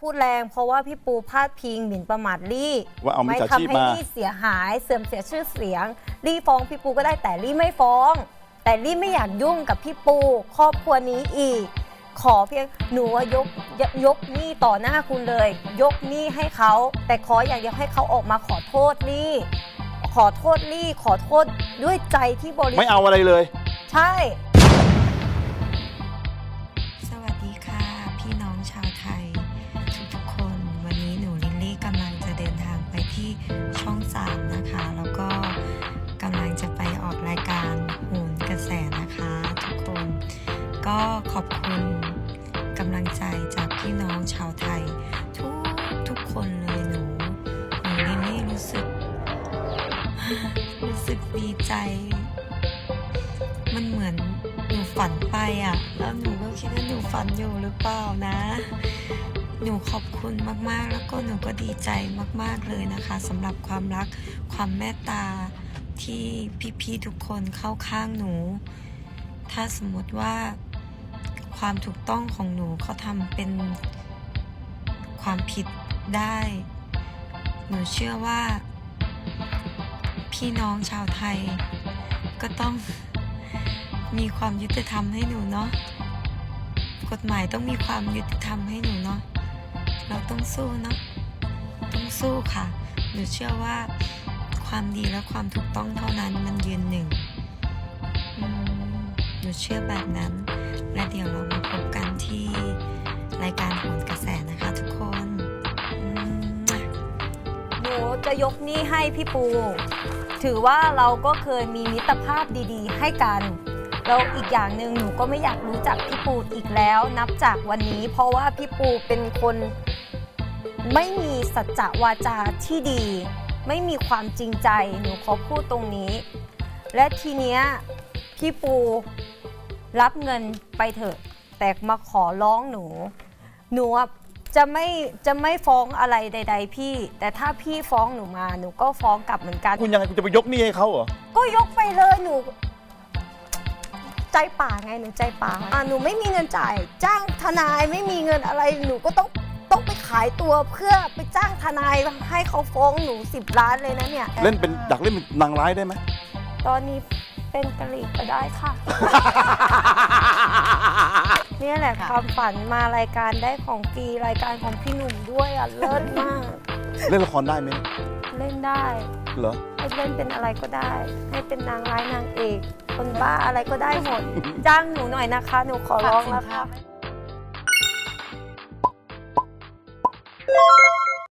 พูดแรงเพราะว่าพี่ปูพาดพิงหมิ่นประมาทลี่ว่าเอามิจฉาชีพไม่ทำให้มาลี่เสียหายเสื่อมเสียชื่อเสียง ลี่ฟ้องพี่ปูก็ได้แต่ลี่ไม่ฟ้อง แต่ลี่ไม่อยากยุ่งกับพี่ปูครอบครัวนี้อีก ขอเพียงหนูว่ายกยยกหนี้ต่อหน้าคุณเลย ยกหนี้ให้เขาแต่ขออย่างเดียวให้เขาออกมาขอโทษลี่ขอโทษลี่ขอโทษด้วยใจที่บริสุทธิ์ ไม่เอาอะไรเลย ใช่ ก็ขอบคุณกำลังใจจากพี่น้องชาวไทย ทุกทุกคนเลยหนูหนูลิลลี่รู้สึก รู้สึกดีใจ มันเหมือนหนูฝันไปอะ่ะ แล้วหนูก็คิดว่าหนูฝันอยู่หรือเปล่านะ หนูขอบคุณมากๆ แล้วก็หนูก็ดีใจมากๆเลยนะคะสำหรับความรักความเมตตาที่พี่ๆทุกคนเข้าข้างหนู ถ้าสมมติว่า ความถูกต้องของหนูเขาทำเป็นความผิดได้ หนูเชื่อว่า พี่น้องชาวไทย ก็ต้องมีความยุติธรรมให้หนูเนาะกฎหมายต้องมีความยุติธรรมให้หนูเนาะเราต้องสู้เนาะต้องสู้ค่ะ หนูเชื่อว่าความดีและความถูกต้องเท่านั้นมันยืนหนึ่งหนูเชื่อแบบนั้น และเดี๋ยวเรามาพบกันที่รายการโหนกระแสนะคะทุกคนหนูจะยกหนี้ให้พี่ปู ถือว่าเราก็เคยมีมิตรภาพดีๆ ให้กัน แล้วอีกอย่างหนึ่งหนูก็ไม่อยากรู้จักพี่ปูอีกแล้ว นับจากวันนี้ เพราะว่าพี่ปูเป็นคนไม่มีสัจจะวาจาที่ดี ไม่มีความจริงใจ หนูขอพูดตรงนี้ และทีเนี้ยพี่ปู รับเงินไปเถอะ แต่มาขอร้องหนู หนูอะจะไม่จะไม่ฟ้องอะไรใด ๆ พี่ แต่ถ้าพี่ฟ้องหนูมาหนูก็ฟ้องกลับเหมือนกัน คุณยังไงคุณจะไปยกหนี้ให้เขาเหรอ ก็ยกไปเลยหนู ใจป่าไงหนูใจป่าอะหนูไม่มีเงินจ่าย จ้างทนายไม่มีเงินอะไรหนูก็ต้องต้องไปขายตัวเพื่อไปจ้างทนายให้เขาฟ้องหนูสิบล้านเลยนะเนี่ยเล่นเป็นอยากเล่นเป็นนางร้ายได้ไหมตอนนี้ เป็นกะหรี่ก็ได้ค่ะ เนี่ยแหละความฝันมารายการได้ของกีรายการของพี่หนุ่มด้วยอะเลิศมาก เล่นละครได้ไหมเล่นได้เหรอ ให้เล่นเป็นอะไรก็ได้ ให้เป็นนางร้ายนางเอก คนบ้าอะไรก็ได้หมด จ้างหนูหน่อยนะคะ หนูขอร้องแล้วค่ะ